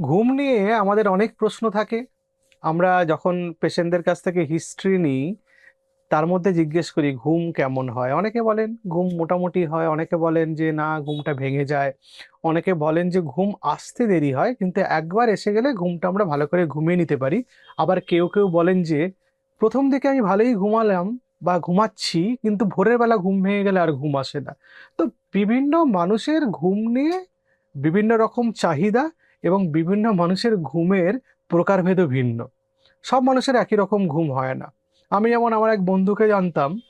ঘুম নিয়ে আমাদের অনেক প্রশ্ন থাকে। আমরা যখন পেশেন্টদের কাছ থেকে হিস্ট্রি নিই, তার মধ্যে জিজ্ঞেস করি, ঘুম কেমন হয়? অনেকে বলেন, ঘুম মোটামুটি হয়। অনেকে বলেন যে, না, ঘুমটা ভেঙে যায়। অনেকে বলেন যে, ঘুম আসতে দেরি হয়, কিন্তু একবার এসে গেলে ঘুমটা আমরা ভালো করে ঘুমিয়ে নিতে পারি। আবার কেউ কেউ বলেন যে, প্রথম দিকে আমি ভালোই ঘুমালাম বা ঘুমাচ্ছি, কিন্তু ভোরের বেলা ঘুম ভেঙে গেলে আর ঘুম আসে না। তো বিভিন্ন মানুষের ঘুম নিয়ে বিভিন্ন রকম চাহিদা এবং বিভিন্ন মানুষের ঘুমের প্রকারভেদও ভিন্ন। সব মানুষের একই রকম ঘুম হয় না। আমি যেমন আমার এক বন্ধুকে জানতাম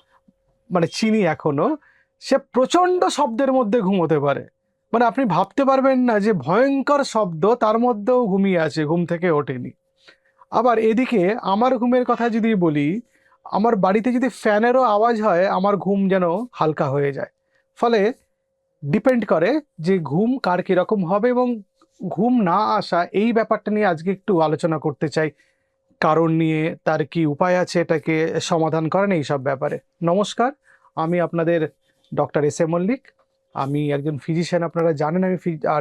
মানে চিনি এখনও, সে প্রচণ্ড শব্দের মধ্যে ঘুমোতে পারে। মানে আপনি ভাবতে পারবেন না যে ভয়ঙ্কর শব্দ তার মধ্যেও ঘুমিয়ে আছে, ঘুম থেকে ওঠেনি। আবার এদিকে আমার ঘুমের কথা যদি বলি, আমার বাড়িতে যদি ফ্যানেরও আওয়াজ হয়, আমার ঘুম যেন হালকা হয়ে যায়। ফলে ডিপেন্ড করে যে ঘুম কার কীরকম হবে এবং ঘুম না আসা এই ব্যাপারটা নিয়ে আজকে একটু আলোচনা করতে চাই। কারণ নিয়ে তার কি উপায় আছে এটাকে সমাধান করেন এই সব ব্যাপারে। নমস্কার, আমি আপনাদের ডক্টর এস এ মল্লিক। আমি একজন ফিজিশিয়ান, আপনারা জানেন আমি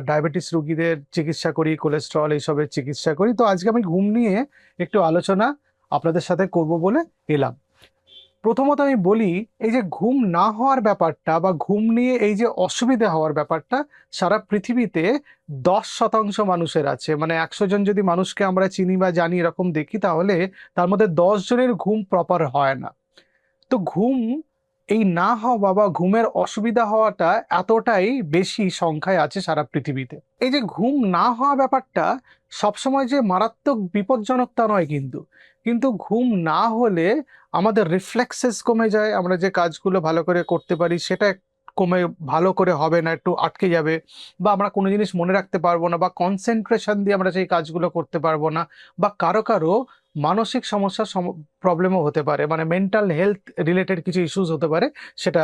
ডায়াবেটিস রোগীদের চিকিৎসা করি, কোলেস্ট্রল এইসবের চিকিৎসা করি। তো আজকে আমি ঘুম নিয়ে একটু আলোচনা আপনাদের সাথে করব বলে এলাম। প্রথমত আমি বলি, এই যে ঘুম না হওয়ার ব্যাপারটা বা ঘুম নিয়ে এই যে অসুবিধা হওয়ার ব্যাপারটা, সারা পৃথিবীতে দশ শতাংশ মানুষের আছে। মানে একশো জন যদি মানুষকে আমরা চিনি বা জানি এরকম দেখি, তাহলে তার মধ্যে দশ জনের ঘুম প্রপার হয় না। তো ঘুম, এই না হওয়া বা ঘুমের অসুবিধা হওয়াটা এতটাই বেশি সংখ্যায় আছে সারা পৃথিবীতে। এই যে ঘুম না হওয়া ব্যাপারটা সবসময় যে মারাত্মক বিপজ্জনক তা নয় কিন্তু কিন্তু ঘুম না হলে আমাদের রিফ্লেক্সেস কমে যায়, আমরা যে কাজগুলো ভালো করে করতে পারি সেটা কমে, ভালো করে হবে না, একটু আটকে যাবে বা আমরা কোনো জিনিস মনে রাখতে পারব না বা কনসেন্ট্রেশন দিয়ে আমরা সেই কাজগুলো করতে পারব না বা কারও কারও মানসিক সমস্যার প্রবলেমও হতে পারে মানে মেন্টাল হেলথ রিলেটেড কিছু ইস্যুস হতে পারে, সেটা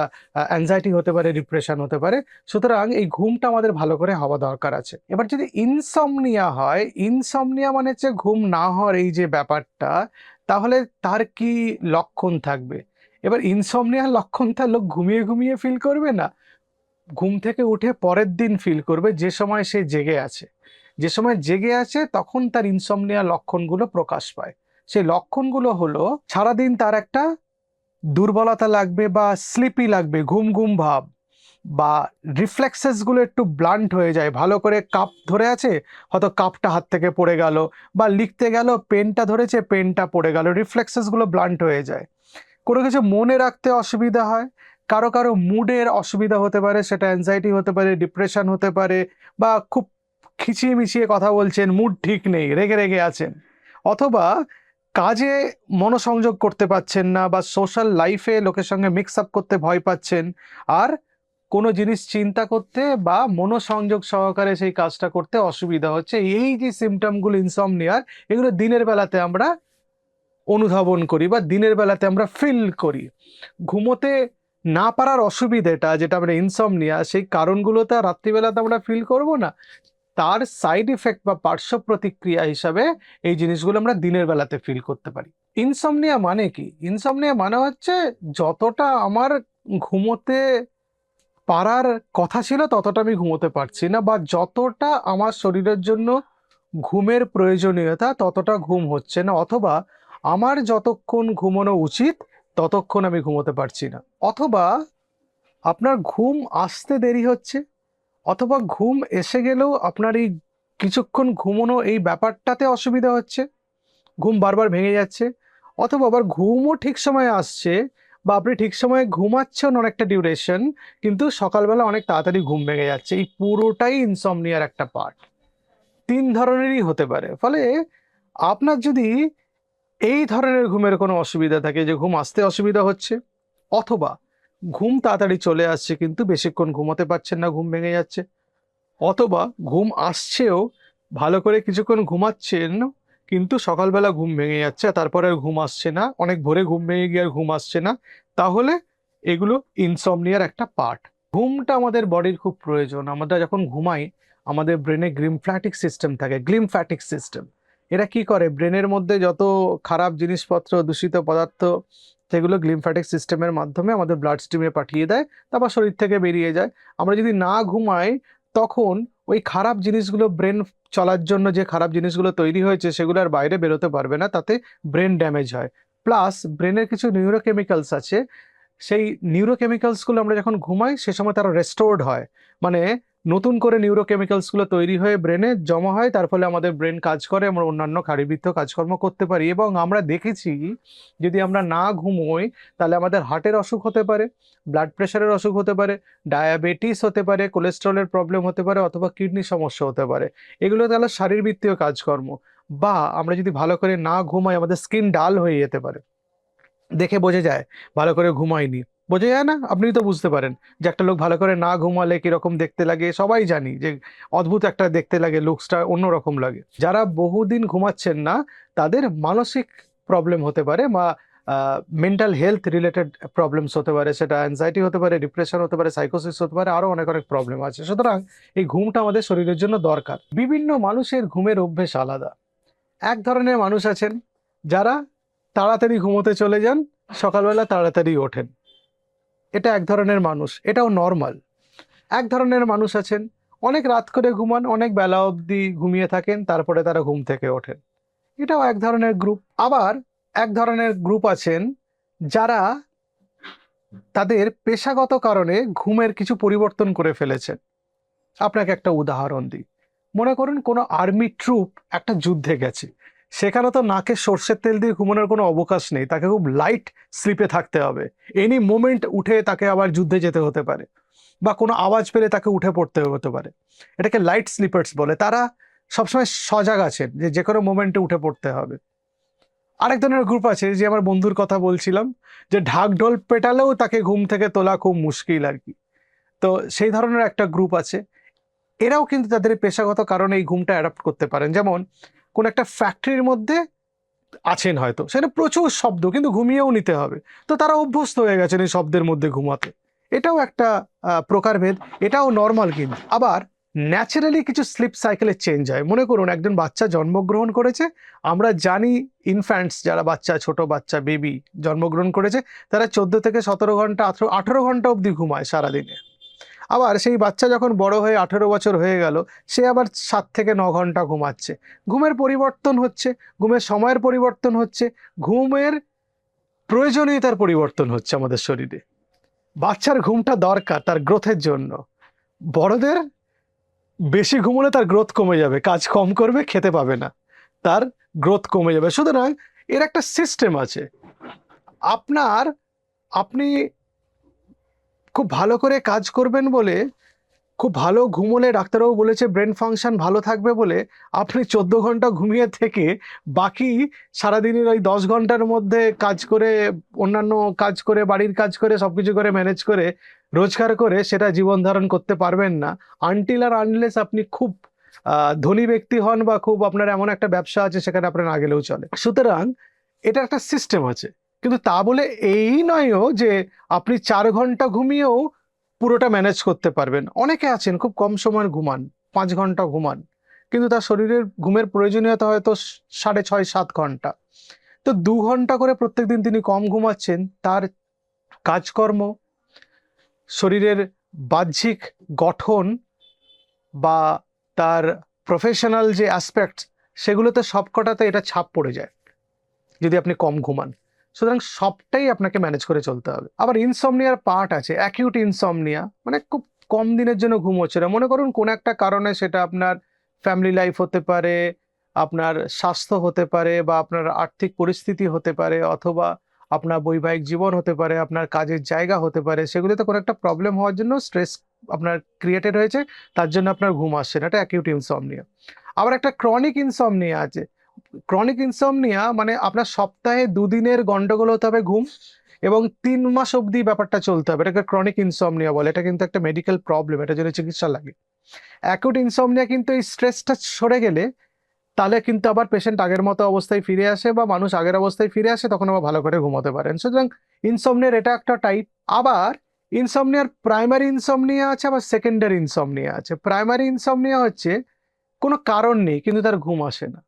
অ্যাংজাইটি হতে পারে ডিপ্রেশন হতে পারে। সুতরাং এই ঘুমটা আমাদের ভালো করে হওয়া দরকার আছে। এবার যদি ইনসমনিয়া হয় ইনসমনিয়া মানে হচ্ছে ঘুম না হওয়ার এই যে ব্যাপারটা তাহলে তার কি লক্ষণ থাকবে? এবার ইনসমনিয়ার লক্ষণটা লোক ঘুমিয়ে ঘুমিয়ে ফিল করবে না? ঘুম থেকে উঠে পরের দিন ফিল করবে যে সময় সে জেগে আছে। যে সময় জেগে আছে তখন তার ইনসমনিয়া লক্ষণগুলো প্রকাশ পায়। সেই লক্ষণগুলো হলো সারাদিন তার একটা দুর্বলতা লাগবে বা স্লিপি লাগবে, ঘুম ঘুম ভাব। বা রিফ্লেক্সেসগুলো একটু ব্লান্ট হয়ে যায়, ভালো করে কাপ ধরে আছে, হয়তো কাপটা হাত থেকে পড়ে গেল বা লিখতে গেল পেনটা ধরেছে পেনটা পড়ে গেল রিফ্লেক্সেসগুলো ব্লান্ট হয়ে যায়। কোনো কিছু মনে রাখতে অসুবিধা হয়, কারও কারও মুডের অসুবিধা হতে পারে, সেটা অ্যাংজাইটি হতে পারে ডিপ্রেশন হতে পারে, বা খুব খিচিয়ে মিছিয়ে কথা বলছেন মুড ঠিক নেই, রেগে রেগে আছেন, অথবা কাজে মনোসংযোগ করতে পারছেন না বা সোশ্যাল লাইফে লোকের সঙ্গে মিক্স আপ করতে ভয় পাচ্ছেন, আর কোনো জিনিস চিন্তা করতে বা মনোসংযোগ সহকারে সেই কাজটা করতে অসুবিধা হচ্ছে। এই যে সিমটমগুলো ইনসমনিয়ার এগুলো দিনের বেলাতে আমরা অনুধাবন করি বা দিনের বেলাতে আমরা ফিল করি। ঘুমোতে না পারার অসুবিধেটা, যেটা আমরা ইনসমনিয়া সেই কারণগুলো তো আর রাত্রিবেলাতে আমরা ফিল করব না। তার সাইড ইফেক্ট বা পার্শ্ব প্রতিক্রিয়া হিসাবে এই জিনিসগুলো আমরা দিনের বেলাতে ফিল করতে পারি। ইনসমনিয়া মানে কি? ইনসমনিয়া মানে হচ্ছে যতটা আমার ঘুমোতে পারার কথা ছিল ততটা আমি ঘুমোতে পারছি না, বা যতটা আমার শরীরের জন্য ঘুমের প্রয়োজনীয়তা ততটা ঘুম হচ্ছে না, অথবা আমার যতক্ষণ ঘুমানো উচিত ততক্ষণ আমি ঘুমোতে পারছি না। অথবা আপনার ঘুম আসতে দেরি হচ্ছে, অথবা ঘুম এসে গেলেও আপনার এই কিছুক্ষণ ঘুমোনো এই ব্যাপারটাতে অসুবিধা হচ্ছে, ঘুম বারবার ভেঙে যাচ্ছে, অথবা আবার ঘুমও ঠিক সময়ে আসছে বা আপনি ঠিক সময়ে ঘুমাচ্ছেন অনেকটা ডিউরেশন কিন্তু সকালবেলা অনেক তাড়াতাড়ি ঘুম ভেঙে যাচ্ছে। এই পুরোটাই ইনসমনিয়ার একটা পার্ট তিন ধরনেরই হতে পারে। ফলে আপনার যদি এই ধরনের ঘুমের কোনো অসুবিধা থাকে যে ঘুম আসতে অসুবিধা হচ্ছে, অথবা ঘুম তাড়াতাড়ি চলে আসছে কিন্তু বেশিক্ষণ ঘুমোতে পারছেন না, ঘুম ভেঙে যাচ্ছে, অথবা ঘুম আসছেও ভালো করে কিছুক্ষণ ঘুমাচ্ছেন কিন্তু সকালবেলা ঘুম ভেঙে যাচ্ছে, তারপরে আর ঘুম আসছে না। অনেক ভোরে ঘুম ভেঙে গিয়ে আর ঘুম আসছে না। তাহলে এগুলো ইনসমনিয়ার একটা পার্ট ঘুমটা আমাদের বডির খুব প্রয়োজন। আমরা যখন ঘুমাই, আমাদের ব্রেনে গ্লিমফ্ল্যাটিক সিস্টেম থাকে গ্লিমফ্যাটিক সিস্টেম এরা কি করে? ব্রেনের মধ্যে যত খারাপ জিনিসপত্র, দূষিত পদার্থ, সেগুলো গ্লিমফ্যাটিক সিস্টেমের মাধ্যমে আমাদের ব্লাড স্ট্রিমে পাঠিয়ে দেয়, তারপর শরীর থেকে বেরিয়ে যায়। আমরা যদি না ঘুমাই তখন ওই খারাপ জিনিসগুলো ব্রেন চলার জন্য যে খারাপ জিনিসগুলো তৈরি হয়েছে সেগুলো আর বাইরে বেরোতে পারবে না, তাতে ব্রেন ড্যামেজ হয়। প্লাস ব্রেনের কিছু নিউরোকেমিক্যালস আছে। সেই নিউরোকেমিক্যালসগুলো আমরা যখন ঘুমাই, সে সময় তারা রেস্টোর্ড হয়। মানে নতুন করে নিউরোকেমিক্যালসগুলো তৈরি হয়ে ব্রেনে জমা হয়, তার ফলে আমাদের ব্রেন কাজ করে, আমরা অন্যান্য শারীরবৃত্ত কাজকর্ম করতে পারি এবং আমরা দেখেছি যদি আমরা না ঘুমোই, তাহলে আমাদের হার্টের অসুখ হতে পারে ব্লাড প্রেশারের অসুখ হতে পারে ডায়াবেটিস হতে পারে কোলেস্ট্রলের প্রবলেম হতে পারে অথবা কিডনি সমস্যা হতে পারে। এগুলো তাহলে শারীরবৃত্তীয় কাজকর্ম। বা আমরা যদি ভালো করে না ঘুমাই, আমাদের স্কিন ডাল হয়ে যেতে পারে। দেখে বোঝা যায়, ভালো করে ঘুমায়নি বোঝা যায় না? আপনি তো বুঝতে পারেন যে একটা লোক ভালো করে না ঘুমালে কীরকম দেখতে লাগে, সবাই জানি যে অদ্ভুত একটা দেখতে লাগে, লুকসটা অন্যরকম লাগে। যারা বহুদিন ঘুমাচ্ছেন না, তাদের মানসিক প্রবলেম হতে পারে বা মেন্টাল হেলথ রিলেটেড প্রবলেমস হতে পারে, সেটা অ্যাংজাইটি হতে পারে ডিপ্রেশন হতে পারে সাইকোসিস হতে পারে আরও অনেক অনেক প্রবলেম আছে। সুতরাং এই ঘুমটা আমাদের শরীরের জন্য দরকার। বিভিন্ন মানুষের ঘুমের অভ্যেস আলাদা। এক ধরনের মানুষ আছেন যারা তাড়াতাড়ি ঘুমোতে চলে যান, সকালবেলা তাড়াতাড়ি ওঠেন। এটা এক ধরনের মানুষ, এটাও নর্মাল এক ধরনের মানুষ আছেন, অনেক রাত করে ঘুমান, অনেক বেলা অবধি ঘুমিয়ে থাকেন, তারপরে তারা ঘুম থেকে ওঠেন। এটাও এক ধরনের গ্রুপ আবার এক ধরনের গ্রুপ আছেন, যারা তাদের পেশাগত কারণে ঘুমের কিছু পরিবর্তন করে ফেলেছেন। আপনাকে একটা উদাহরণ দিই। মনে করুন কোনো আর্মি ট্রুপ একটা যুদ্ধে গেছে। সেখানে তো নাকে সর্ষের তেল দিয়ে ঘুমানোর কোনো অবকাশ নেই, তাকে খুব লাইট স্লিপে থাকতে হবে। এনি মোমেন্ট উঠে তাকে আবার যুদ্ধে যেতে হতে পারে, বা কোনো আওয়াজ পেলে তাকে উঠে পড়তে হতে পারে। এটাকে লাইট স্লিপার্স বলে, তারা সবসময় সজাগ আছেন যে যে কোনো মোমেন্টে উঠে পড়তে হবে। আরেক ধরনের গ্রুপ আছে যে আমার বন্ধুর কথা বলছিলাম, যে ঢাকঢোল পেটালেও তাকে ঘুম থেকে তোলা খুব মুশকিল আর কি। তো সেই ধরনের একটা গ্রুপ আছে। এরাও কিন্তু তাদের পেশাগত কারণে এই ঘুমটা অ্যাডাপ্ট করতে পারেন। যেমন কোন একটা ফ্যাক্টরির মধ্যে আছেন হয়তো। সেখানে প্রচুর শব্দ, কিন্তু ঘুমিয়েও নিতে হবে। তো তারা অভ্যস্ত হয়ে গেছেন এই শব্দের মধ্যে ঘুমাতে। এটাও একটা প্রকারভেদ, এটাও নর্মাল কিন্তু। আবার ন্যাচারালি কিছু স্লিপ সাইকেলের চেঞ্জ হয়। মনে করুন, একজন বাচ্চা জন্মগ্রহণ করেছে, আমরা জানি ইনফ্যান্টস যারা বাচ্চা, ছোট বাচ্চা বেবি জন্মগ্রহণ করেছে, তারা চোদ্দ থেকে সতেরো ঘণ্টা, আঠেরো আঠেরো ঘণ্টা অবধি ঘুমায় সারাদিনে। আবার সেই বাচ্চা যখন বড় হয়ে আঠেরো বছর হয়ে গেল, সে আবার সাত থেকে ন ঘণ্টা ঘুমাচ্ছে। ঘুমের পরিবর্তন হচ্ছে, ঘুমের সময়ের পরিবর্তন হচ্ছে, ঘুমের প্রয়োজনীয়তার পরিবর্তন হচ্ছে আমাদের শরীরে। বাচ্চার ঘুমটা দরকার তার গ্রোথের জন্য। বড়দের বেশি ঘুমোলে তার গ্রোথ কমে যাবে, কাজ কম করবে, খেতে পাবে না। তার গ্রোথ কমে যাবে। সুতরাং এর একটা সিস্টেম আছে। আপনার, আপনি খুব ভালো করে কাজ করবেন বলে, খুব ভালো ঘুমোলে ডাক্তারবাবু বলেছে ব্রেন ফাংশন ভালো থাকবে বলে আপনি চোদ্দ ঘণ্টা ঘুমিয়ে থেকে বাকি সারাদিনের ওই দশ ঘণ্টার মধ্যে কাজ করে, অন্যান্য কাজ করে, বাড়ির কাজ করে সব কিছু করে ম্যানেজ করে, রোজগার করে সেটা জীবন ধারণ করতে পারবেন না। আনটিল আর আনলেস আপনি খুব ধনী ব্যক্তি হন বা খুব আপনার এমন একটা ব্যবসা আছে সেখানে আপনার না গেলেও চলে। সুতরাং এটা একটা সিস্টেম আছে। কিন্তু তা বলে এই নয়ও যে আপনি চার ঘণ্টা ঘুমিয়েও পুরোটা ম্যানেজ করতে পারবেন। অনেকে আছেন খুব কম সময় ঘুমান, পাঁচ ঘণ্টা ঘুমান, কিন্তু তার শরীরের ঘুমের প্রয়োজনীয়তা হয়তো সাড়ে ছয়, সাত ঘণ্টা। তো দু ঘণ্টা করে প্রত্যেকদিন তিনি কম ঘুমাচ্ছেন, তার কাজকর্ম, শরীরের বাহ্যিক গঠন বা তার প্রফেশনাল যে অ্যাসপেক্ট সেগুলোতে সবকটাতে এটা ছাপ পড়ে যায়, যদি আপনি কম ঘুমান। সুতরাং সবটাই আপনাকে ম্যানেজ করে চলতে হবে। আবার ইনসমনিয়ার পার্ট আছে অ্যাকিউট ইনসমনিয়া মানে খুব কম দিনের জন্য ঘুম হচ্ছে না। মনে করুন কোনো একটা কারণে সেটা আপনার ফ্যামিলি লাইফ হতে পারে, আপনার স্বাস্থ্য হতে পারে, বা আপনার আর্থিক পরিস্থিতি হতে পারে, অথবা আপনার বৈবাহিক জীবন হতে পারে, আপনার কাজের জায়গা হতে পারে, সেগুলোতে কোনো একটা প্রবলেম হওয়ার জন্য স্ট্রেস আপনার ক্রিয়েটেড হয়েছে, তার জন্য আপনার ঘুম আসছে না। এটা অ্যাকিউট ইনসমনিয়া আবার একটা ক্রনিক ইনসমনিয়া আছে ক্রনিক ইনসমনিয়া মানে আপনার সপ্তাহে দুদিনের গন্ডগোল হতে হবে ঘুম এবং তিন মাস অবধি ব্যাপারটা চলতে হবে। এটাকে ক্রনিক ইনসমনিয়া বলে। এটা কিন্তু একটা মেডিকেল প্রবলেম এটার জন্য চিকিৎসা লাগে। অ্যাকুট ইনসমনিয়া কিন্তু এই স্ট্রেসটা সরে গেলে তাহলে কিন্তু আবার পেশেন্ট আগের মতো অবস্থায় ফিরে আসে বা মানুষ আগের অবস্থায় ফিরে আসে তখন আবার ভালো করে ঘুমাতে পারেন। সুতরাং ইনসমনিয়ার এটা একটা টাইপ আবার ইনসমনিয়ার প্রাইমারি ইনসমনিয়া আছে, আবার সেকেন্ডারি ইনসমনিয়া আছে। প্রাইমারি ইনসমনিয়া হচ্ছে কোনো কারণ নেই, কিন্তু তার ঘুম আসে না।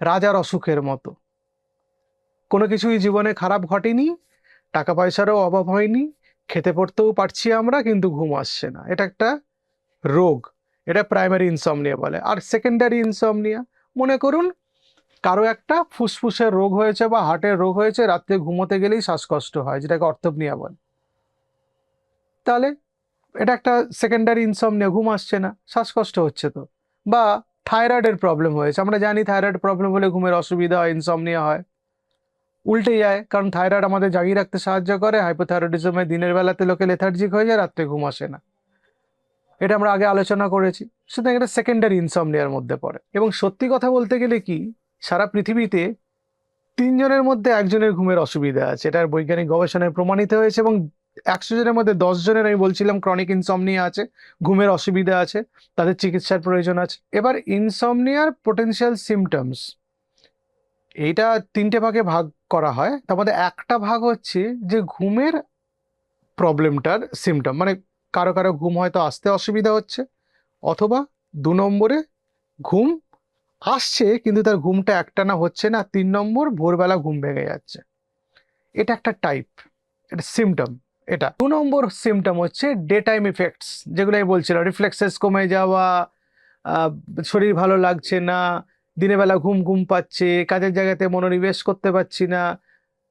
রাজার অসুখের মতো। কোনো কিছুই জীবনে খারাপ ঘটেনি টাকা পয়সারও অভাব হয়নি, খেতে পড়তেও পারছি আমরা, কিন্তু ঘুম আসছে না। এটা একটা রোগ, এটা প্রাইমারি ইনসমনিয়া বলে। আর সেকেন্ডারি ইনসমনিয়া মনে করুন, কারও একটা ফুসফুসের রোগ হয়েছে বা হার্টের রোগ হয়েছে, রাত্রে ঘুমোতে গেলেই শ্বাসকষ্ট হয়, যেটাকে অর্থপনিয়া বলে। তাহলে এটা একটা সেকেন্ডারি ইনসমনিয়া ঘুম আসছে না, শ্বাসকষ্ট হচ্ছে তো। বা থাইরয়েডের প্রবলেম হয়েছে। আমরা জানি থাইরয়েড প্রবলেম হলে ঘুমের অসুবিধা হয় ইনসমনিয়া হয়। উল্টে যায়, কারণ থাইরয়েড আমাদের জাগিয়ে রাখতে সাহায্য করে হাইপোথাইরয়েডিজমে দিনের বেলাতে লোকে লেথার্জিক হয়ে যায়, রাত্রে ঘুম আসে না। এটা আমরা আগে আলোচনা করেছি। সুতরাং এটা সেকেন্ডারি ইনসমনিয়ার মধ্যে পড়ে। এবং সত্যি কথা বলতে গেলে কি, সারা পৃথিবীতে তিনজনের মধ্যে একজনের ঘুমের অসুবিধা আছে। এটার বৈজ্ঞানিক গবেষণায় প্রমাণিত হয়েছে এবং একশো জনের মধ্যে দশ জনের, আমি বলছিলাম ক্রনিক ইনসমনিয়া আছে, ঘুমের অসুবিধা আছে, তাদের চিকিৎসার প্রয়োজন আছে। এবার ইনসমনিয়ার পোটেনশিয়াল সিমটমস এইটা তিনটে ভাগে ভাগ করা হয়। তার মধ্যে একটা ভাগ হচ্ছে যে ঘুমের প্রবলেমটার সিমটম মানে কারও কারও ঘুম হয়তো আসতে অসুবিধা হচ্ছে, অথবা দু নম্বরে ঘুম আসছে, কিন্তু তার ঘুমটা একটানা হচ্ছে না, তিন নম্বর ভোরবেলা ঘুম ভেঙে যাচ্ছে। এটা একটা টাইপ এটা সিমটম এটা। দু নম্বর সিমটম হচ্ছে ডে টাইম ইফেক্টস যেগুলো আমি বলছিলাম রিফ্লেক্সেস কমে যাওয়া শরীর ভালো লাগছে না দিনের বেলা ঘুম ঘুম পাচ্ছে, কাজের জায়গাতে মনোনিবেশ করতে পারছি না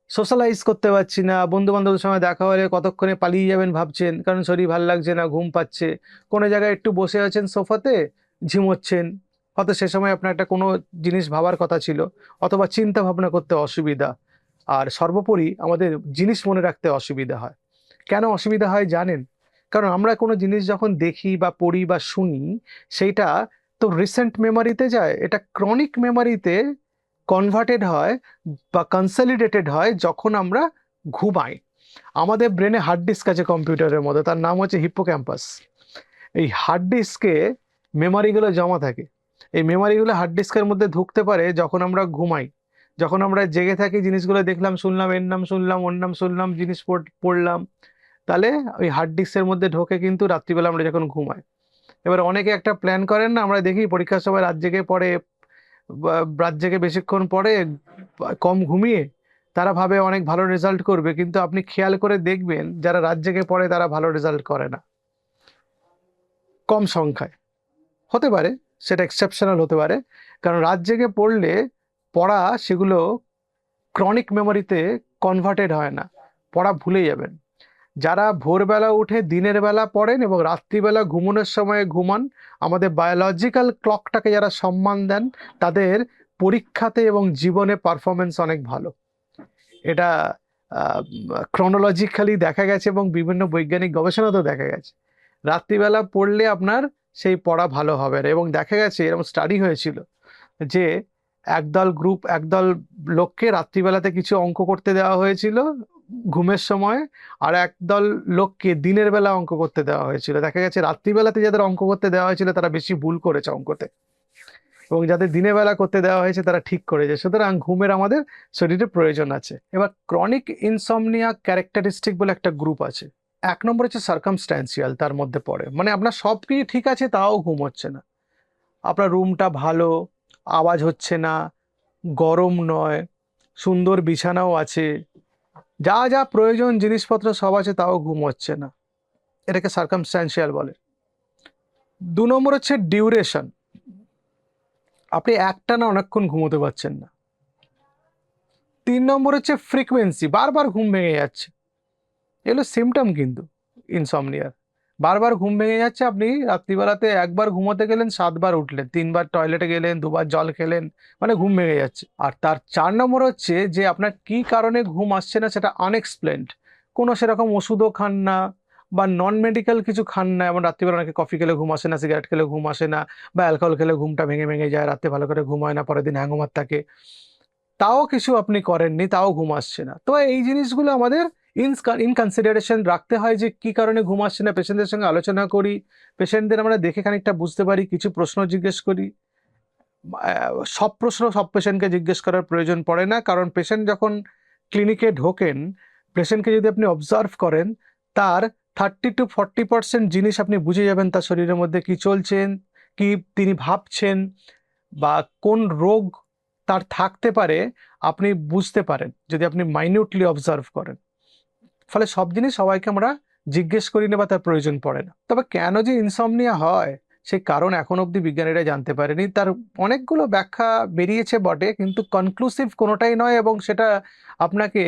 সোশ্যালাইজ করতে পারছি না বন্ধু বান্ধবের সঙ্গে দেখা হলে কতক্ষণে পালিয়ে যাবেন ভাবছেন, কারণ শরীর ভালো লাগছে না, ঘুম পাচ্ছে। কোনো জায়গায় একটু বসে আছেন সোফাতে ঝিমোচ্ছেন হয়তো সে সময় আপনার একটা কোনো জিনিস ভাবার কথা ছিল, অথবা চিন্তা ভাবনা করতে অসুবিধা। আর সর্বোপরি আমাদের জিনিস মনে রাখতে অসুবিধা হয়। কেন অসুবিধা হয় জানেন? কারণ আমরা কোনো জিনিস যখন দেখি বা পড়ি বা শুনি, সেইটা তো রিসেন্ট মেমোরিতে যায়। এটা ক্রনিক মেমোরিতে কনভার্টেড হয় বা কনসলিডেটেড হয় যখন আমরা ঘুমাই। আমাদের ব্রেনে হার্ড ডিস্ক আছে কম্পিউটারের মধ্যে, তার নাম হচ্ছে হিপ্পো ক্যাম্পাস এই হার্ড ডিস্কে মেমোরিগুলো জমা থাকে। এই মেমোরিগুলো হার্ড ডিস্কের মধ্যে ঢুকতে পারে যখন আমরা ঘুমাই। যখন আমরা জেগে থাকি, জিনিসগুলো দেখলাম, শুনলাম, এর নাম শুনলাম, ওর নাম শুনলাম, জিনিস পড়- পড়লাম তাহলে ওই হার্ড ডিস্কের মধ্যে ঢোকে কিন্তু রাত্রিবেলা আমরা যখন ঘুমাই। এবার অনেকে একটা প্ল্যান করেন না, আমরা দেখি পরীক্ষার সময় রাত জেগে পড়ে রাত জেগে বেশিক্ষণ পরে কম ঘুমিয়ে তারা ভাবে অনেক ভালো রেজাল্ট করবে, কিন্তু আপনি খেয়াল করে দেখবেন যারা রাত জেগে পড়ে তারা ভালো রেজাল্ট করে না। কম সংখ্যায়। হতে পারে, সেটা এক্সেপশনাল হতে পারে, কারণ রাত জেগে পড়লে পড়া সেগুলো ক্রনিক মেমোরিতে কনভার্টেড হয় না, পড়া ভুলে যাবেন। যারা ভোরবেলা উঠে দিনের বেলা পড়েন এবং রাত্রিবেলা ঘুমানোর সময় ঘুমান, আমাদের বায়োলজিক্যাল ক্লকটাকে যারা সম্মান দেন, তাদের পরীক্ষাতে এবং জীবনে পারফরমেন্স অনেক ভালো। এটা ক্রনোলজিক্যালি দেখা গেছে এবং বিভিন্ন বৈজ্ঞানিক গবেষণাতেও দেখা গেছে। রাত্রিবেলা পড়লে আপনার সেই পড়া ভালো হবে না এবং দেখা গেছে, এরকম স্টাডি হয়েছিল যে একদল গ্রুপ একদল লোককে রাত্রিবেলাতে কিছু অঙ্ক করতে দেওয়া হয়েছিল। ঘুমের সময় আর একদল লোককে দিনের বেলা অঙ্ক করতে দেওয়া হয়েছিল। দেখা গেছে রাত্রিবেলাতে যাদের অঙ্ক করতে দেওয়া হয়েছিল তারা বেশি ভুল করেছে অঙ্কতে। এবং যাদের দিনের বেলা করতে দেওয়া হয়েছে তারা ঠিক করেছে। সুতরাং ঘুমের আমাদের শরীরে প্রয়োজন আছে। এবার ক্রনিক ইনসমনিয়া ক্যারেক্টারিস্টিক বলে একটা গ্রুপ আছে। এক নম্বর হচ্ছে সার্কামস্ট্যান্সিয়াল তার মধ্যে পড়ে। মানে আপনার সব কিছু ঠিক আছে, তাও ঘুম হচ্ছে না। আপনার রুমটা ভালো, আওয়াজ হচ্ছে না, গরম নয়, সুন্দর বিছানাও আছে যা যা প্রয়োজন জিনিসপত্র সব আছে তাও ঘুম হচ্ছে না। এটাকে সার্কামস্ট্যান্সিয়াল বলে। দু নম্বর হচ্ছে ডিউরেশন আপনি একটা না অনেকক্ষণ ঘুমোতে পারছেন না। তিন নম্বর হচ্ছে ফ্রিকোয়েন্সি বারবার ঘুম ভেঙে যাচ্ছে। এগুলো সিমটম কিন্তু ইনসমনিয়ার বারবার ঘুম ভেঙে যাচ্ছে আপনি রাত্রিবেলাতে একবার ঘুমোতে গেলেন, সাতবার উঠলেন, তিনবার টয়লেটে গেলেন, দুবার জল খেলেন মানে ঘুম ভেঙে যাচ্ছে। আর তার চার নম্বর হচ্ছে যে আপনার কি কারণে ঘুম আসছে না সেটা আনএক্সপ্লেন্ড কোনো সেরকম ওষুধও খান না বা নন মেডিকেল কিছু খান না, এমন রাত্রিবেলা অনেকে কফি খেলে ঘুম আসে না সিগারেট খেলে ঘুম আসে না বা অ্যালকোহল খেলে ঘুমটা ভেঙে ভেঙে যায়, রাতে ভালো করে ঘুম হয় না, পরের দিন হ্যাংওভার থাকে। তাও কিছু আপনি করেননি, তাও ঘুম আসছে না। তো এই জিনিসগুলো আমাদের ইন কনসিডারেশন রাখতে হয় যে কি কারণে ঘুম আসছে না পেশেন্টদের সঙ্গে আলোচনা করি পেশেন্টদের আমরা দেখে খানিকটা বুঝতে পারি, কিছু প্রশ্ন জিজ্ঞেস করি। সব প্রশ্ন সব পেশেন্টকে জিজ্ঞেস করার প্রয়োজন পড়ে না, কারণ পেশেন্ট যখন ক্লিনিকে ঢোকেন পেশেন্টকে যদি আপনি অবজার্ভ করেন, তার থার্টি টু ফর্টি পার্সেন্ট জিনিস আপনি বুঝে যাবেন তার শরীরের মধ্যে কি চলছেন কি তিনি ভাবছেন, বা কোন রোগ তার থাকতে পারে, আপনি বুঝতে পারেন, যদি আপনি মাইনিউটলি অবজার্ভ করেন। ফলে সব জিনিস সবাইকে আমরা জিজ্ঞেস করি না বা তার প্রয়োজন পড়ে না। তবে কেন যে ইনসমনিয়া হয় সেই কারণ এখন অবধি বিজ্ঞানীরা জানতে পারেনি। তার অনেকগুলো ব্যাখ্যা বেরিয়েছে বটে, কিন্তু কনক্লুসিভ কোনোটাই নয় এবং সেটা আপনাকে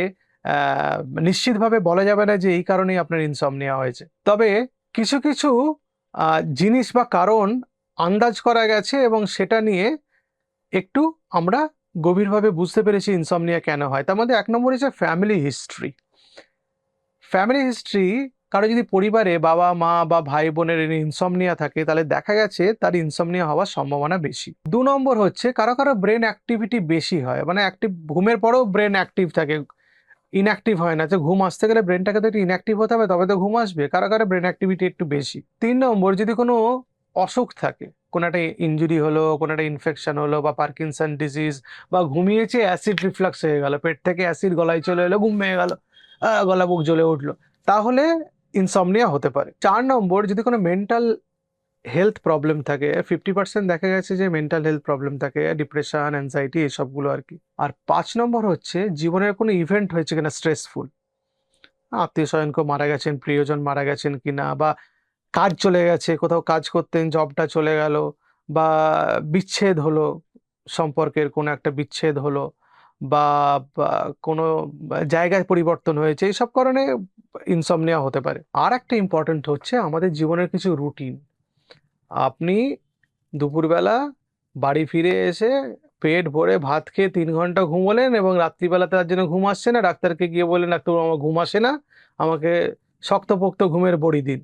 নিশ্চিতভাবে বলা যাবে না যে এই কারণেই আপনার ইনসমনিয়া হয়েছে। তবে কিছু কিছু জিনিস বা কারণ আন্দাজ করা গেছে এবং সেটা নিয়ে একটু আমরা গভীরভাবে বুঝতে পেরেছি ইনসমনিয়া কেন হয়। তার মধ্যে এক নম্বর হচ্ছে ফ্যামিলি হিস্ট্রি ফ্যামিলি হিস্ট্রি কারও যদি পরিবারে বাবা, মা বা ভাই বোনের ইনসমনিয়া থাকে, তাহলে দেখা গেছে তার ইনসমনিয়া হওয়ার সম্ভাবনা বেশি। দু নম্বর হচ্ছে, কারও কারও ব্রেন অ্যাক্টিভিটি বেশি হয়। মানে অ্যাক্টিভ ঘুমের পরেও ব্রেন অ্যাক্টিভ থাকে। ইনঅ্যাক্টিভ হয় না। যে ঘুম আসতে গেলে ব্রেনটাকে তো একটু ইনঅ্যাক্টিভ হতে হবে, তবে তো ঘুম আসবে। কারও কারও ব্রেন অ্যাক্টিভিটি একটু বেশি। তিন নম্বর, যদি কোনো অসুখ থাকে, কোনো একটা ইনজুরি হলো, কোনো একটা ইনফেকশন হলো বা পার্কিনসন ডিজিজ বা ঘুমিয়েছে অ্যাসিড রিফ্লাক্স হয়ে গেল, পেট থেকে অ্যাসিড গলায় চলে এলো, ঘুম ভেঙে গেল গলা বুক জ্বলে উঠল। তাহলে ইনসমনিয়া হতে পারে। চার নম্বর, যদি কোনো মেন্টাল হেলথ প্রবলেম থাকে ফিফটি পার্সেন্ট দেখা গেছে যে মেন্টাল হেলথ প্রবলেম থাকে ডিপ্রেশন অ্যাংজাইটি এসবগুলো আর কি। আর পাঁচ নম্বর হচ্ছে, জীবনের কোনো ইভেন্ট হয়েছে কিনা স্ট্রেসফুল আত্মীয় স্বজন কেউ মারা গেছেন, প্রিয়জন মারা গেছেন কিনা, বা কাজ চলে গেছে, কোথাও কাজ করতেন জবটা চলে গেল, বা বিচ্ছেদ হলো, সম্পর্কের কোনো একটা বিচ্ছেদ হলো বা কোনো জায়গায় পরিবর্তন হয়েছে এইসব কারণে ইনসম ইনসমনিয়া হতে পারে। আর একটা ইম্পর্ট্যান্ট হচ্ছে আমাদের জীবনের কিছু রুটিন আপনি দুপুরবেলা বাড়ি ফিরে এসে পেট ভরে ভাত খেয়ে তিন ঘণ্টা ঘুমোলেন এবং রাত্রিবেলা তার জন্য ঘুম আসছে না, ডাক্তারকে গিয়ে বললেন ডাক্তার আমার ঘুম আসে না, আমাকে শক্তপোক্ত ঘুমের বড়ি দিন।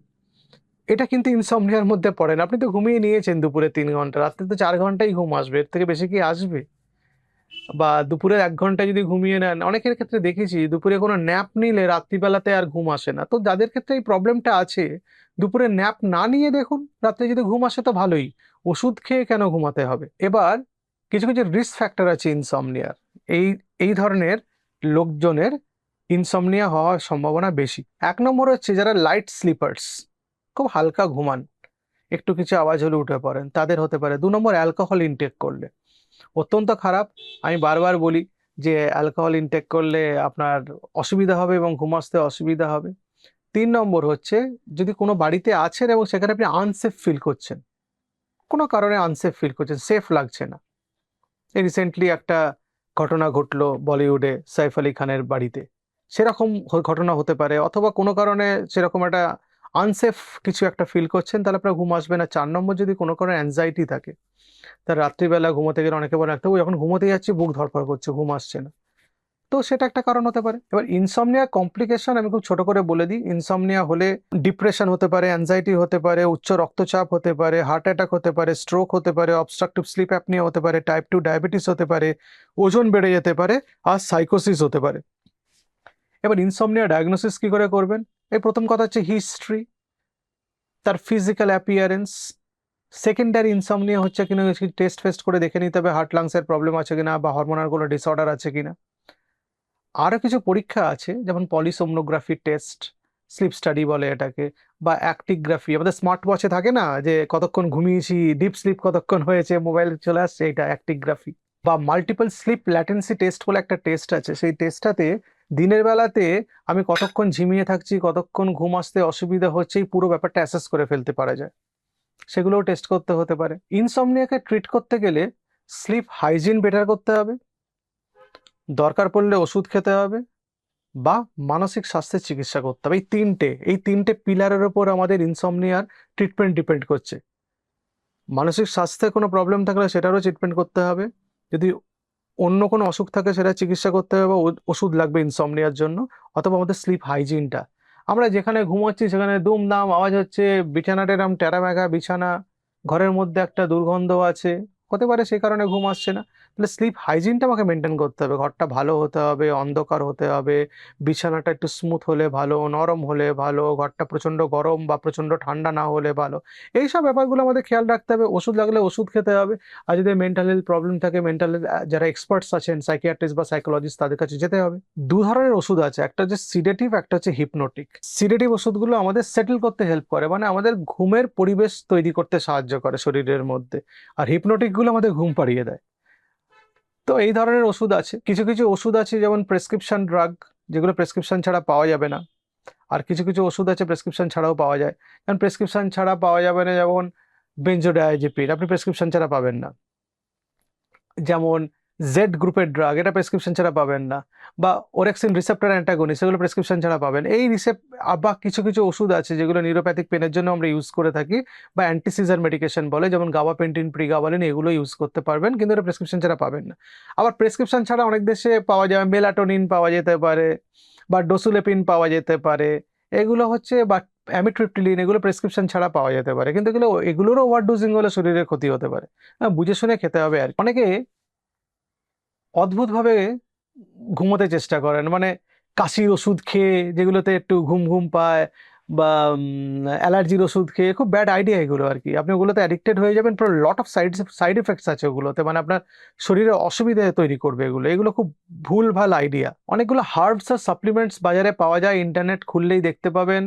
এটা কিন্তু ইনসমনিয়ার মধ্যে পড়ে না। আপনি তো ঘুমিয়ে নিয়েছেন দুপুরে তিন ঘণ্টা, রাত্রে তো চার ঘন্টাই ঘুম আসবে, এর থেকে বেশি কি আসবে? বা দুপুরে এক ঘণ্টা যদি ঘুমিয়ে নেন, অনেকের ক্ষেত্রে দেখেছি দুপুরে কোনো ন্যাপ নিলে রাত্রিবেলাতে আর ঘুম আসে না। তো যাদের ক্ষেত্রে এই প্রবলেমটা আছে, দুপুরে ন্যাপ না নিয়ে দেখুন, রাত্রে যদি ঘুম আসে তো ভালোই। ওষুধ খেয়ে কেন ঘুমাতে হবে? এবার কিছু কিছু রিস্ক ফ্যাক্টর আছে ইনসমনিয়ার এই এই ধরনের লোকজনের ইনসমনিয়া হওয়ার সম্ভাবনা বেশি। এক নম্বর হচ্ছে যারা লাইট স্লিপার্স খুব হালকা ঘুমান। একটু কিছু আওয়াজ হলে উঠে পড়েন। তাদের হতে পারে। দু নম্বর অ্যালকোহল ইনটেক করলে। অত্যন্ত খারাপ। আমি বারবার বলি যে অ্যালকোহল ইনটেক করলে আপনার অসুবিধা হবে এবং ঘুম আসতে অসুবিধা হবে। তিন নম্বর হচ্ছে, যদি কোনো বাড়িতে আছেন এবং সেখানে আপনি আনসেফ ফিল করছেন, কোনো কারণে আনসেফ ফিল করছেন সেফ লাগছে না। এই রিসেন্টলি একটা ঘটনা ঘটলো বলিউডে, সাইফ আলী খানের বাড়িতে। সেরকম ঘটনা হতে পারে অথবা কোনো কারণে সেরকম একটা আনসেফ কিছু একটা ফিল করছেন, তাহলে আপনার ঘুম আসবে না। চার নম্বর যদি কোনো কারণে অ্যাংজাইটি থাকে তার রাত্রিবেলা ঘুমোতে গেলে অনেকে বলে একটা যখন ঘুমোতে যাচ্ছি, বুক ধরফর করছে, ঘুম আসছে না। তো সেটা একটা কারণ হতে পারে। এবার ইনসমনিয়া কমপ্লিকেশন আমি খুব ছোট করে বলে দিই। ইনসমনিয়া হলে ডিপ্রেশন হতে পারে অ্যাংজাইটি হতে পারে, উচ্চ রক্তচাপ হতে পারে হার্ট অ্যাটাক হতে পারে স্ট্রোক হতে পারে অবস্ট্রাকটিভ স্লিপ অ্যাপনিয়া হতে পারে টাইপ টু ডায়াবেটিস হতে পারে, ওজন বেড়ে যেতে পারে, আর সাইকোসিস হতে পারে। এবার ইনসমনিয়া ডায়াগনোসিস কি করে করবেন? এই প্রথম কথা হচ্ছে হিস্ট্রি তার ফিজিক্যাল অ্যাপিয়ারেন্স সেকেন্ডারি ইনসমনিয়া হচ্ছে কিনা টেস্ট ফেস্ট করে দেখে নিতে হবে হার্ট লাংসের প্রবলেম আছে কিনা বা হরমোনাল কোনো ডিসঅর্ডার আছে কিনা। আরও কিছু পরীক্ষা আছে, যেমন পলিসোমনোগ্রাফি টেস্ট স্লিপ স্টাডি বলে এটাকে, বা অ্যাক্টিগ্রাফি আমাদের স্মার্ট ওয়াচে থাকে না যে কতক্ষণ ঘুমিয়েছি ডিপ স্লিপ কতক্ষণ হয়েছে মোবাইল চলে আসছে, এটা অ্যাক্টিগ্রাফি বা মাল্টিপল স্লিপ ল্যাটেন্সি টেস্ট বলে একটা টেস্ট আছে, সেই টেস্টটাতে দিনের বেলাতে আমি কতক্ষণ ঝিমিয়ে থাকছি, কতক্ষণ ঘুম আসতে অসুবিধা হচ্ছে, এই পুরো ব্যাপারটা অ্যাসেস করে ফেলতে পারা যায়। সেগুলোও টেস্ট করতে হতে পারে। ইনসমনিয়াকে ট্রিট করতে গেলে স্লিপ হাইজিন বেটার করতে হবে। দরকার পড়লে ওষুধ খেতে হবে বা মানসিক স্বাস্থ্যের চিকিৎসা করতে হবে। এই তিনটে এই তিনটে পিলারের ওপর আমাদের ইনসমনিয়ার ট্রিটমেন্ট ডিপেন্ড করছে। মানসিক স্বাস্থ্যে কোনো প্রবলেম থাকলে সেটারও ট্রিটমেন্ট করতে হবে। যদি অন্য কোনো অসুখ থাকে সেটা চিকিৎসা করতে হবে বা ওষুধ লাগবে ইনসমনিয়ার জন্য অথবা আমাদের স্লিপ হাইজিনটা আমরা যেখানে ঘুমাচ্ছি সেখানে দুমদাম আওয়াজ হচ্ছে বিছানাটা এরম টেরামেগা, বিছানা, ঘরের মধ্যে একটা দুর্গন্ধ আছে। হতে পারে সেই কারণে ঘুম আসছে না। তাহলে স্লিপ হাইজিনটা আমাকে মেনটেন করতে হবে। ঘরটা ভালো হতে হবে, অন্ধকার হতে হবে, বিছানাটা একটু স্মুথ হলে ভালো, নরম হলে ভালো, ঘরটা প্রচণ্ড গরম বা প্রচণ্ড ঠান্ডা না হলে ভালো। এইসব ব্যাপারগুলো আমাদের খেয়াল রাখতে হবে। ওষুধ লাগলে ওষুধ খেতে হবে। আর যদি মেন্টাল হেলথ প্রবলেম থাকে মেন্টাল যারা এক্সপার্টস আছেন সাইকিয়াট্রিস্ট বা সাইকোলজিস্ট তাদের কাছে যেতে হবে। দু ধরনের ওষুধ আছে। একটা হচ্ছে সিডেটিভ একটা হচ্ছে হিপনোটিক সিডেটিভ ওষুধগুলো আমাদের সেটেল করতে হেল্প করে। মানে আমাদের ঘুমের পরিবেশ তৈরি করতে সাহায্য করে শরীরের মধ্যে। আর হিপনোটিকগুলো আমাদের ঘুম পাড়িয়ে দেয়। তো এই ধরনের ওষুধ আছে। কিছু কিছু ওষুধ আছে যেমন প্রেসক্রিপশন ড্রাগ যেগুলো প্রেসক্রিপশন ছাড়া পাওয়া যাবে না। আর কিছু কিছু ওষুধ আছে প্রেসক্রিপশন ছাড়াও পাওয়া যায়। কারণ প্রেসক্রিপশন ছাড়া পাওয়া যাবে না যেমন বেঞ্জোডায়াজেপিন আপনি প্রেসক্রিপশন ছাড়া পাবেন না। যেমন জেড গ্রুপের ড্রাগ এটা প্রেসক্রিপশন ছাড়া পাবেন না। বা ওরেক্সিন রিসেপ্টার অ্যান্টাগনি সেগুলো প্রেসক্রিপশন ছাড়া পাবেন। এই রিসেপ বা কিছু কিছু ওষুধ আছে যেগুলো নিউরোপ্যাথিক পেনের জন্য আমরা ইউজ করে থাকি বা অ্যান্টিসিজার মেডিকেশন বলে যেমন গাবাপেন্টিন প্রিগাবালিন এগুলো ইউজ করতে পারবেন কিন্তু এটা প্রেসক্রিপশন ছাড়া পাবেন না। আবার প্রেসক্রিপশন ছাড়া অনেক দেশে পাওয়া যায় মেলাটোনিন পাওয়া যেতে পারে বা ডোসুলেপিন পাওয়া যেতে পারে। এগুলো হচ্ছে বা অ্যামিট্রিপ্টিলিন এগুলো প্রেসক্রিপশন ছাড়া পাওয়া যেতে পারে। কিন্তু এগুলো এগুলোরও ওভারডোজিং হলে শরীরের ক্ষতি হতে পারে। হ্যাঁ, বুঝে শুনে খেতে হবে আর। অনেকে অদ্ভুতভাবে ঘুমোতে চেষ্টা করেন। মানে কাশির ওষুধ খেয়ে যেগুলোতে একটু ঘুম ঘুম পায় বা অ্যালার্জির ওষুধ খেয়ে খুব ব্যাড আইডিয়া এগুলো আর কি। আপনি ওগুলোতে অ্যাডিক্টেড হয়ে যাবেন, পুরো lot of side side effects আছে ওগুলোতে। মানে আপনার শরীরে অসুবিধা তৈরি করবে এগুলো। এগুলো খুব ভুল ভালো আইডিয়া। অনেকগুলো হার্বস আর সাপ্লিমেন্টস বাজারে পাওয়া যায়। ইন্টারনেট খুললেই দেখতে পাবেন।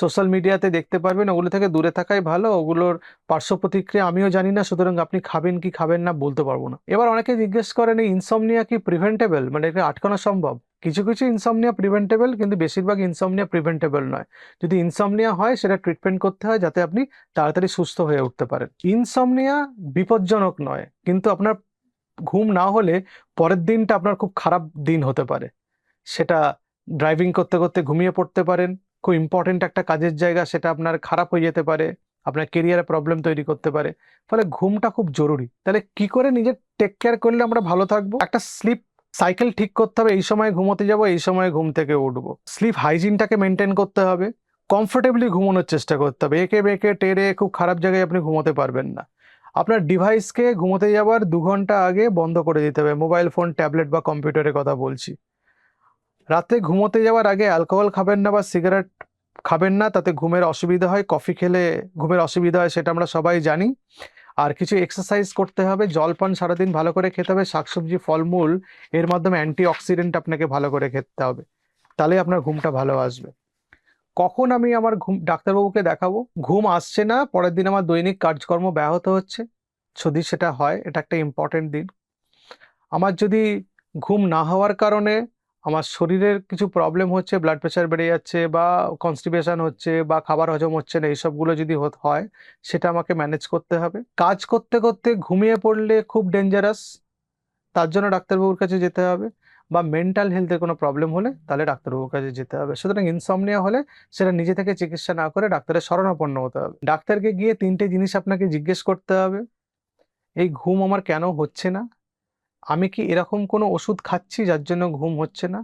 সোশ্যাল মিডিয়াতে দেখতে পারবেন, ওগুলো থেকে দূরে থাকাই ভালো, ওগুলোর পার্শ্ব প্রতিক্রিয়া আমিও জানি না, সুতরাং আপনি খাবেন কি খাবেন না বলতে পারব না। এবার অনেকে জিজ্ঞেস করেন, এই ইনসমনিয়া কি প্রিভেন্টেবল মানে এটা আটকানো সম্ভব? কিছু কিছু ইনসমনিয়া প্রিভেন্টেবল কিন্তু বেশিরভাগ ইনসমনিয়া প্রিভেন্টেবল নয়। যদি ইনসমনিয়া হয়, সেটা ট্রিটমেন্ট করতে হয়, যাতে আপনি তাড়াতাড়ি সুস্থ হয়ে উঠতে পারেন। ইনসমনিয়া বিপজ্জনক নয়, কিন্তু আপনার ঘুম না হলে পরের দিনটা আপনার খুব খারাপ দিন হতে পারে। সেটা ড্রাইভিং করতে করতে ঘুমিয়ে পড়তে পারেন খুব ইম্পর্টেন্ট একটা কাজের জায়গা, সেটা আপনার খারাপ হয়ে যেতে পারে, আপনার কেরিয়ারে প্রবলেম তৈরি করতে পারে। ফলে ঘুমটা খুব জরুরি। তাহলে কি করে নিজের টেক কেয়ার করলে আমরা ভালো থাকব? একটা স্লিপ সাইকেল ঠিক করতে হবে, এই সময় ঘুমোতে যাব, এই সময় ঘুম থেকে উঠবো। স্লিপ হাইজিনটাকে মেনটেন করতে হবে কমফোর্টেবলি ঘুমানোর চেষ্টা করতে হবে। একে বেঁকে, টেরে খুব খারাপ জায়গায় আপনি ঘুমোতে পারবেন না। আপনার ডিভাইসকে ঘুমোতে যাওয়ার দু ঘণ্টা আগে বন্ধ করে দিতে হবে। মোবাইল ফোন ট্যাবলেট বা কম্পিউটারের কথা বলছি। রাতে ঘুমোতে যাওয়ার আগে অ্যালকোহল খাবেন না বা সিগারেট খাবেন না, তাতে ঘুমের অসুবিধা হয়, কফি খেলে ঘুমের অসুবিধা হয়, সেটা আমরা সবাই জানি। আর কিছু এক্সারসাইজ করতে হবে, জল পান সারাদিন ভালো করে খেতে হবে, শাকসবজি, ফলমূল, এর মাধ্যমে অ্যান্টি অক্সিডেন্ট আপনাকে ভালো করে খেতে হবে, তাহলে আপনার ঘুমটা ভালো আসবে। কখন আমি আমার ঘুম, ডাক্তারবাবুকে দেখাবো? ঘুম আসছে না, পরের দিন আমার দৈনিক কাজকর্ম ব্যাহত হচ্ছে, যদি সেটা হয়, এটা একটা ইম্পর্টেন্ট দিন। আমার যদি ঘুম না হওয়ার কারণে আমার শরীরের কিছু প্রবলেম হচ্ছে ব্লাড প্রেশার বেড়ে যাচ্ছে বা কনস্টিপেশন হচ্ছে বা খাবার হজম হচ্ছে না, এইসবগুলো যদি হয়, সেটা আমাকে ম্যানেজ করতে হবে। কাজ করতে করতে ঘুমিয়ে পড়লে খুব ডেঞ্জারাস তার জন্য ডাক্তারবাবুর কাছে যেতে হবে বা মেন্টাল হেলথের কোনো প্রবলেম হলে তাহলে ডাক্তারবাবুর কাছে যেতে হবে। সুতরাং ইনসমনিয়া হলে সেটা নিজে থেকে চিকিৎসা না করে ডাক্তারের শরণাপন্ন হতে হবে। ডাক্তারকে গিয়ে তিনটে জিনিস আপনাকে জিজ্ঞেস করতে হবে, এই ঘুম আমার কেন হচ্ছে না? আমি কি এরকম কোনো ওষুধ খাচ্ছি যার জন্য ঘুম হচ্ছে না?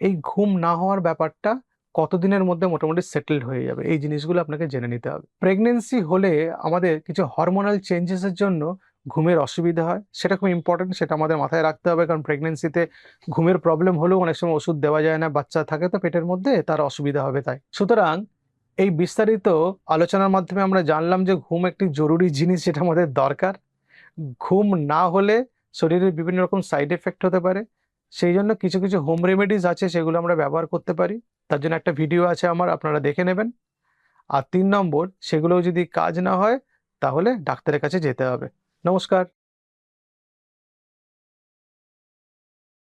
এই ঘুম না হওয়ার ব্যাপারটা কতদিনের মধ্যে মোটামুটি সেটেলড হয়ে যাবে? এই জিনিসগুলো আপনাকে জেনে নিতে হবে। প্রেগনেন্সি হলে আমাদের কিছু হরমোনাল চেঞ্জেসের জন্য ঘুমের অসুবিধা হয়। সেটা খুব ইম্পর্টেন্ট সেটা আমাদের মাথায় রাখতে হবে কারণ প্রেগনেন্সিতে ঘুমের প্রবলেম হলেও অনেক সময় ওষুধ দেওয়া যায় না, বাচ্চা থাকে তো পেটের মধ্যে, তার অসুবিধা হবে তাই। সুতরাং এই বিস্তারিত আলোচনার মাধ্যমে আমরা জানলাম যে ঘুম একটি জরুরি জিনিস, যেটা আমাদের দরকার। ঘুম না হলে শরীরের বিভিন্ন রকম সাইড এফেক্ট হতে পারে। সেই জন্য কিছু কিছু হোম রেমেডিস আছে সেগুলো আমরা ব্যবহার করতে পারি। তার জন্য একটা ভিডিও আছে আমার, আপনারা দেখে নেবেন। আর তিন নম্বর সেগুলো যদি কাজ না হয়, তাহলে ডাক্তারের কাছে যেতে হবে। নমস্কার।